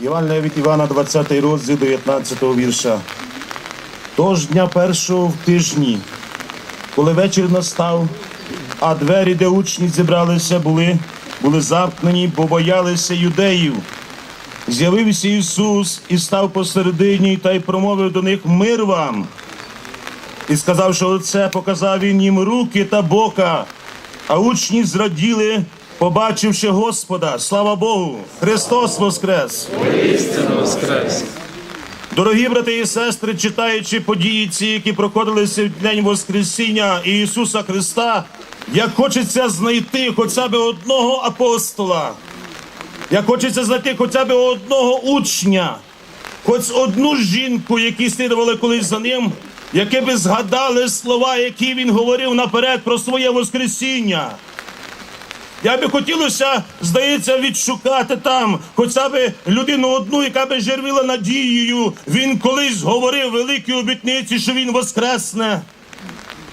Євангелія від Івана, 20 розділ 19 вірша. Тож дня першого в тижні, коли вечір настав, а двері, де учні зібралися, були, були замкнені, бо боялися юдеїв. З'явився Ісус і став посередині та й промовив до них мир вам. І сказавши оце, показав він їм руки та бока, а учні зраділи, побачивши Господа. Слава Богу! Христос Воскрес! Істинно воскрес. Дорогі брати і сестри, читаючи події ці, які проходилися в день Воскресіння Ісуса Христа, як хочеться знайти хоча б одного апостола, як хочеться знайти хоча б одного учня, хоч одну жінку, які слідували колись за ним, які би згадали слова, які він говорив наперед про своє Воскресіння. Я би хотілося, здається, відшукати там хоча б людину одну, яка би жервіла надією. Він колись говорив великі обітниці, що він воскресне.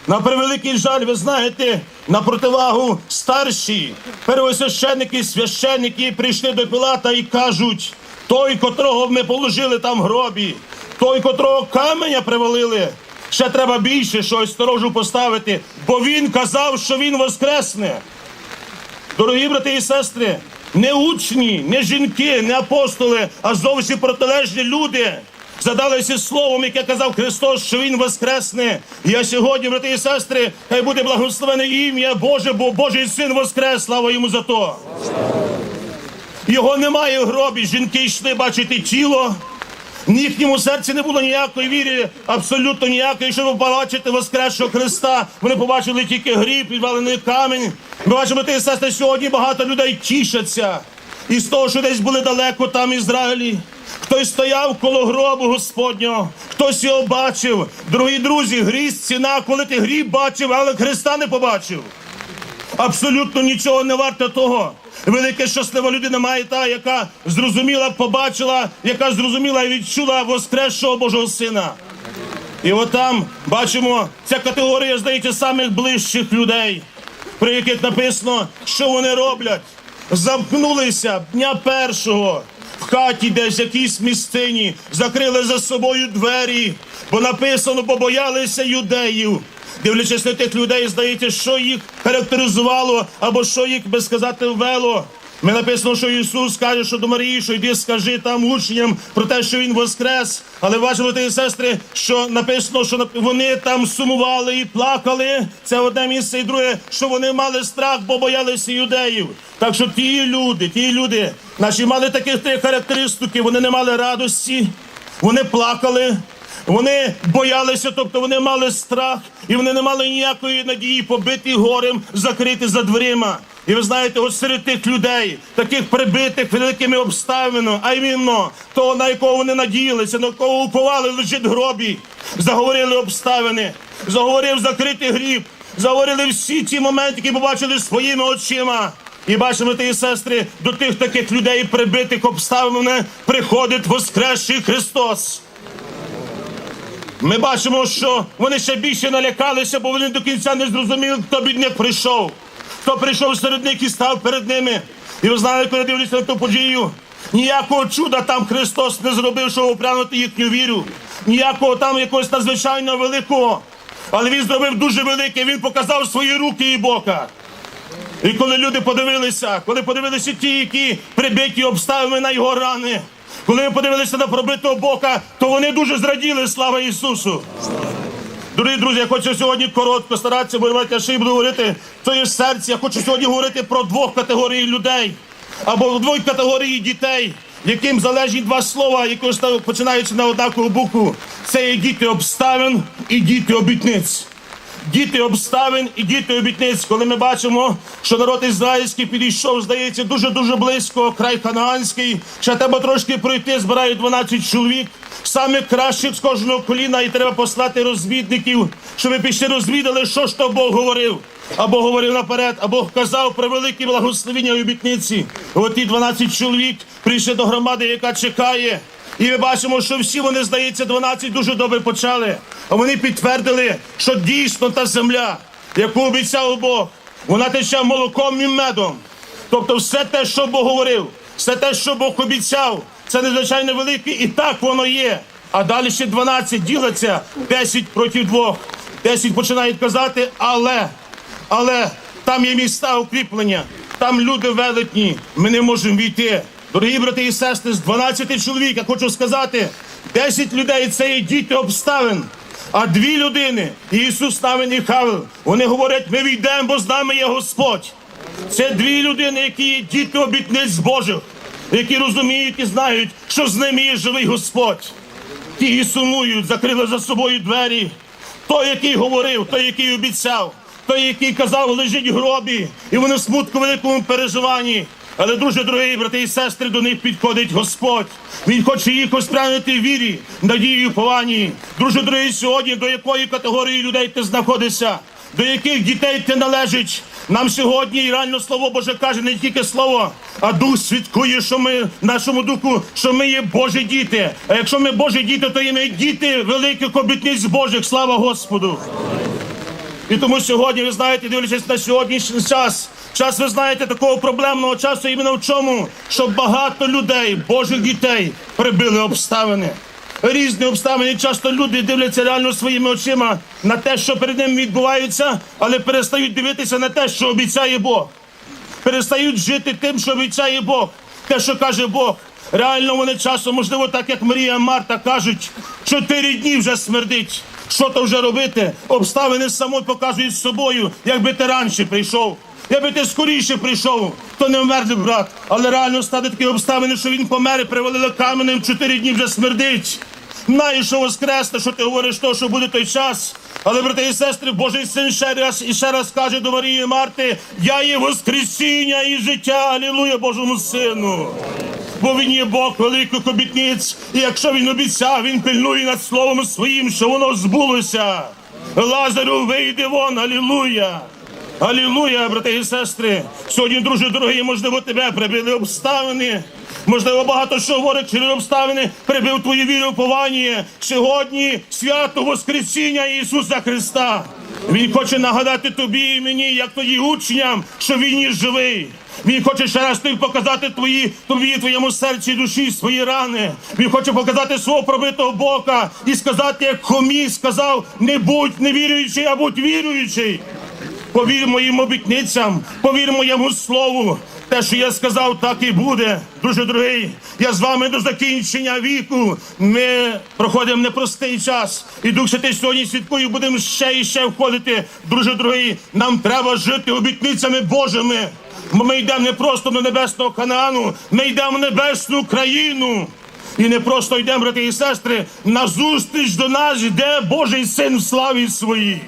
На превеликий жаль, ви знаєте, на противагу старші первосвященники священники прийшли до Пілата і кажуть: той, котрого ми положили там в гробі, той, котрого каменя привалили, ще треба більше щось сторожу поставити, бо він казав, що він воскресне. Дорогі брати і сестри, не учні, не жінки, не апостоли, а зовсім протилежні люди задалися словом, яке казав Христос, що Він воскресне. Я сьогодні, брати і сестри, хай буде благословене ім'я Боже, бо Божий син воскрес, слава йому за то. Його немає в гробі. Жінки йшли бачити тіло. В їхньому серці не було ніякої віри, абсолютно ніякої, щоб побачити Воскресшого Христа. Вони побачили тільки гріб, підвалений камінь. Ми бачимо, ти сестри, сьогодні багато людей тішаться. І з того, що десь були далеко там Ізраїлі. Хтось стояв коло гробу Господнього, хтось його бачив. Дорогі друзі, грізь ціна, коли ти гріб бачив, але Христа не побачив. Абсолютно нічого не варто того. Велика щаслива людина має та, яка зрозуміла, побачила, яка зрозуміла і відчула воскресшого Божого Сина. І от там бачимо, ця категорія, здається, самих ближчих людей, про яких написано, що вони роблять. Замкнулися дня першого в хаті, десь в якійсь місцині, закрили за собою двері, бо написано, побоялися юдеїв. Дивлячись на тих людей, здається, що їх характеризувало або що їх, би сказати, ввело. Ми написано, що Ісус каже, що до Марії, що йди скажи там учням про те, що Він воскрес. Але брати і сестри, що написано, що вони там сумували і плакали. Це одне місце, і друге, що вони мали страх, бо боялися юдеїв. Так що ті люди, ті люди, наші мали таких три характеристики, вони не мали радості, вони плакали. Вони боялися, тобто вони мали страх, і вони не мали ніякої надії побиті горем, закрити за дверима. І ви знаєте, от серед тих людей, таких прибитих великими обставинами, а іменно того, на якого вони надіялися, на кого уповали, лежить гробі, заговорили обставини, заговорив закритий гріб, заговорили всі ті моменти, які побачили своїми очима. І бачимо, ті сестри, до тих таких людей, прибитих обставин, приходить Воскресший Христос. Ми бачимо, що вони ще більше налякалися, бо вони до кінця не зрозуміли, хто від них прийшов, хто прийшов серед них і став перед ними. І ви знаєте, коли дивлюся на ту подію, ніякого чуда там Христос не зробив, щоб опрянути їхню віру, ніякого там якогось надзвичайно великого. Але він зробив дуже велике, він показав свої руки і бока. І коли люди подивилися, коли подивилися ті, які прибиті обставини на його рани, коли ми подивилися на пробитого бока, то вони дуже зраділи, слава Ісусу. Дорогі друзі, я хочу сьогодні коротко старатися, бо я ще й буду говорити то є. Я хочу сьогодні говорити про двох категорій людей або двох категорій дітей, яким залежить два слова, які починаються на однакову букву. Це є діти обставин і діти обітниць. Діти обставин і діти обітниць, коли ми бачимо, що народ ізраїльський підійшов, здається, дуже дуже близько, край ханаанський. Ще треба трошки пройти, збирають 12 чоловік. Саме кращих з кожного коліна, і треба послати розвідників, щоб пішли розвідали, що ж то Бог говорив. Або говорив наперед, або казав про великі благословення і обітниці. От ті 12 чоловік прийшли до громади, яка чекає. І ми бачимо, що всі вони, здається, 12 дуже добре почали. А вони підтвердили, що дійсно та земля, яку обіцяв Бог, вона тече молоком і медом. Тобто, все те, що Бог говорив, все те, що Бог обіцяв, це надзвичайно велике, і так воно є. А далі ще 12 ділиться, 10 проти двох. 10 починають казати, але, але там є міста укріплення, там люди велетні, ми не можемо війти. Дорогі брати і сестри, з 12 чоловік, я хочу сказати, 10 людей це є діти обставин. А дві людини, Ісус Навин і Хавел, вони говорять, ми війдемо, бо з нами є Господь. Це дві людини, які є діти обітниць Божих, які розуміють і знають, що з ними є живий Господь. Ті і сумують, закрили за собою двері. Той, який говорив, той, який обіцяв, той, який казав, лежить в гробі, і вони в смутку великому переживанні. Але, друже, дорогі брати і сестри, до них підходить Господь. Він хоче їх оспрямити в вірі, надії і повані. Друже, дорогі, сьогодні до якої категорії людей ти знаходишся? До яких дітей ти належиш? Нам сьогодні і реально слово Боже каже не тільки слово, а дух свідкує, що ми нашому духу, що ми є Божі діти. А якщо ми Божі діти, то є ми діти великих обітниць Божих. Слава Господу! І тому сьогодні, ви знаєте, дивлячись на сьогоднішній час, час, ви знаєте, такого проблемного часу іменно в чому, що багато людей, Божих дітей, прибили обставини. Різні обставини. Часто люди дивляться реально своїми очима на те, що перед ними відбувається, але перестають дивитися на те, що обіцяє Бог. Перестають жити тим, що обіцяє Бог. Те, що каже Бог. Реально вони часом, можливо, так як Марія Марта кажуть, чотири дні вже смердить. Що то вже робити? Обставини самі показують з собою, якби ти раніше прийшов. Якби ти скоріше прийшов, то не вмер би, брат. Але реально стали такі обставини, що він помер і привалили каменем, чотири дні вже смердить. Знаєш, що воскресне, що ти говориш, то, що буде той час. Але, брати і сестри, Божий син ще раз і ще раз каже до Марії Марти: Я є Воскресіння і життя, алілуя Божому сину. Бо він є Бог великих обітниць, і якщо він обіцяв, він пильнує над словом своїм, що воно збулося. Лазарю вийде вон, алілуя. Алілуя, брати і сестри. Сьогодні, друже дорогі, можливо, тебе прибили обставини. Можливо, багато що говорить через обставини прибив твою віру в повані. Сьогодні свято Воскресіння Ісуса Христа. Він хоче нагадати тобі і мені, як тоді учням, що він є живий. Він хоче ще раз тобі показати твої, тобі, твоєму серці душі свої рани. Він хоче показати свого пробитого бока і сказати, як Хомій сказав, не будь невіруючий, а будь віруючий. Повір моїм обітницям, повір моєму слову. Те, що я сказав, так і буде. Дуже дорогий. Я з вами до закінчення віку. Ми проходимо непростий час. І Дух Святий сьогодні свідкою будемо ще і ще входити. Дуже дорогий. Нам треба жити обітницями Божими. Бо Ми йдемо не просто до небесного Канаану, ми йдемо в небесну країну. І не просто йдемо, брати і сестри, на зустріч до нас йде Божий син в славі своїй.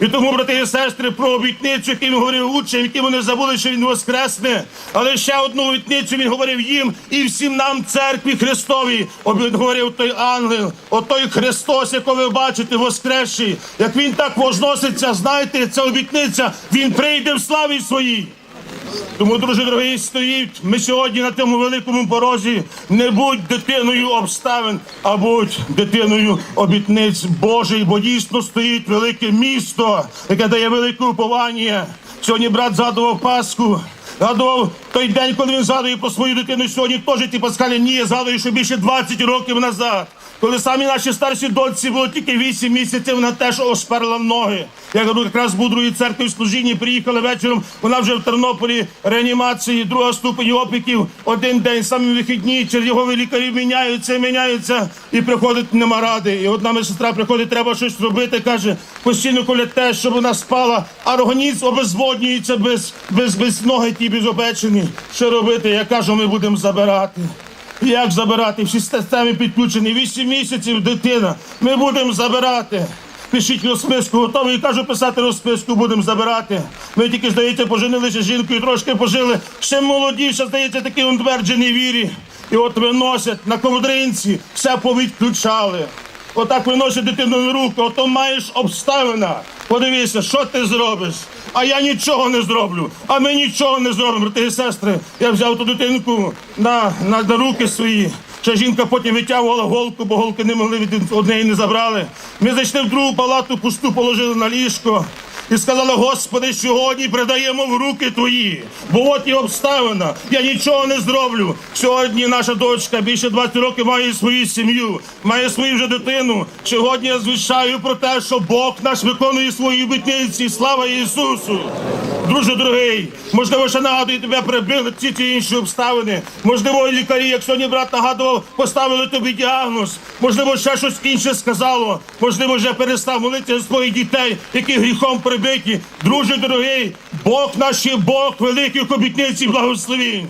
І тому, брати і сестри, про обітницю, який він говорив учням, які вони забули, що він воскресне. Але ще одну обітницю він говорив їм і всім нам, церкві Христовій. Обі- Говорив той ангел, отой Христос, якого ви бачите, воскресший. Як він так возноситься, знаєте, ця обітниця, він прийде в славі своїй. Тому, друзі, дорогі, стоїть ми сьогодні на тому великому порозі. Не будь дитиною обставин, а будь дитиною обітниць Божий, бо дійсно стоїть велике місто, яке дає велике уповання. Сьогодні брат згадував Пасху. Згадував той день, коли він згадує про свою дитину. Сьогодні теж ті пасхалі ні, я згадую, що більше 20 років назад. Коли самі наші старші дочці було тільки 8 місяців, вона теж ошперла ноги. Я говорю, якраз другій церкві в служінні, приїхали вечором. Вона вже в Тернополі реанімації, друга ступень опіків. Один день самі вихідні, чергові лікарі міняються, міняються, і приходить нема ради. І одна моя сестра приходить, треба щось робити. каже, постійно колять те, щоб вона спала, а організм обезводнюється без, без, без ноги ті безопечені. Що робити? Я кажу, ми будемо забирати. Як забирати? Всі системи підключені. Вісім місяців дитина. Ми будемо забирати. Пишіть розписку, готовий. Кажу, писати розписку, будемо забирати. Ми тільки, здається, поженилися з жінкою, трошки пожили. Ще молоді, ще, здається, такі утверджені вірі. І от виносять на ковдринці, все повідключали. Отак виносять дитину на руку, ото маєш обставина. Подивися, що ти зробиш. А я нічого не зроблю. А ми нічого не зробимо, брати і сестри. Я взяв ту дитинку на, на, на руки свої. Ще жінка потім витягувала голку, бо голки не могли від однієї не забрали. Ми зайшли в другу палату, пусту положили на ліжко. І сказала, Господи, сьогодні придаємо в руки твої. Бо от і обставина, я нічого не зроблю. Сьогодні наша дочка більше 20 років має свою сім'ю, має свою вже дитину. Сьогодні я звіщаю про те, що Бог наш виконує свої обітниці. Слава Ісусу! Друже дорогий, можливо, ще нагадую, тебе прибили ці ті інші обставини. Можливо, лікарі, як сьогодні брат нагадував, поставили тобі діагноз. Можливо, ще щось інше сказало. Можливо, вже перестав молитися за своїх дітей, які гріхом прибиті. Друже дорогий, Бог наш Бог великих обітниць і благословінь.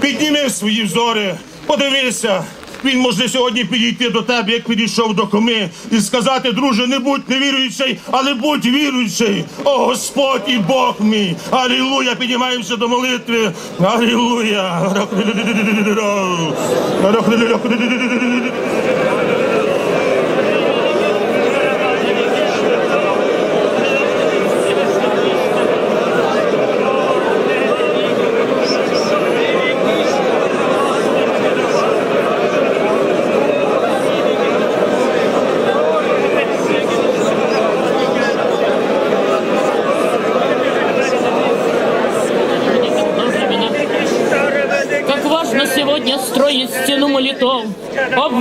Підніми свої взори, подивися. Він може сьогодні підійти до тебе, як підійшов до коми, і сказати, друже, не будь невіруючий, але будь віруючий. О Господь і Бог мій. Алілуя! Піднімаємося до молитви. Алілуя!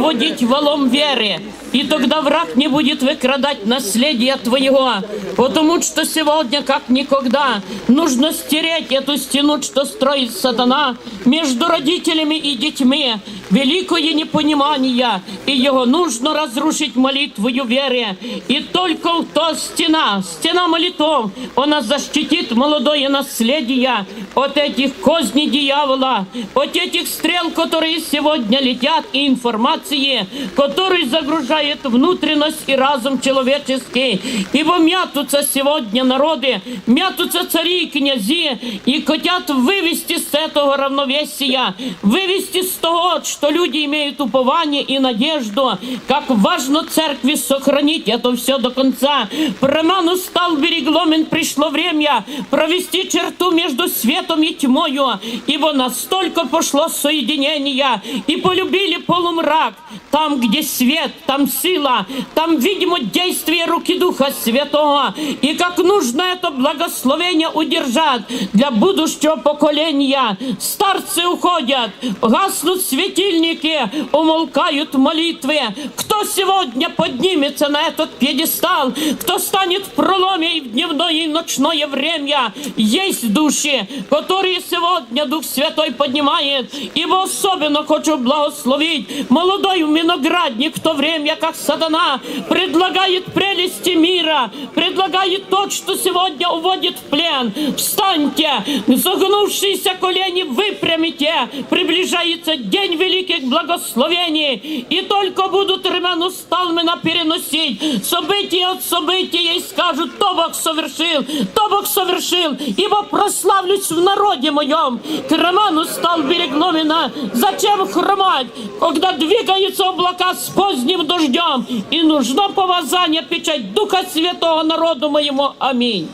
Обводить валом веры, и тогда враг не будет выкрадать наследие твоего, потому что сегодня, как никогда, нужно стереть эту стену, что строит сатана между родителями и детьми, великое непонимание, и его нужно разрушить молитвою веры. И только то стена, стена молитв, она защитит молодое наследие от этих козней дьявола, от этих стрел, которые сегодня летят, и информации, которые загружают внутренность и разум человеческий. Ибо мятутся сегодня народы, мятутся цари и князи, и хотят вывести с этого равновесия, вывести с того, что люди имеют упование и надежду, как важно церкви сохранить это все до конца. Роману стал берегломен, пришло время провести черту между светом и тьмою, ибо настолько пошло соединение, и полюбили полумрак. Там, где свет, там сила, там, видимо, действие руки Духа Святого. И как нужно это благословение удержать для будущего поколения. Старцы уходят, гаснут светильники, умолкают молитвы. Кто сегодня поднимется на этот пьедестал? Кто станет в проломе и в дневное и ночное время? Есть души, которые сегодня Дух Святой поднимает. Ибо особенно хочу благословить молодой виноградник в то время, как сатана предлагает прелести мира, предлагает то, что сегодня уводит в плен. Встаньте, загнувшиеся колени выпрямите, приближается день великих благословений, и только будут Роману Сталмена переносить события от события и скажут, то Бог совершил, то Бог совершил, ибо прославлюсь в народе моем. К стал стал Берегломина. Зачем хромать, когда двигаются облака с поздним дождем, и нужно помазание печать Духа Святого народу моему. Аминь.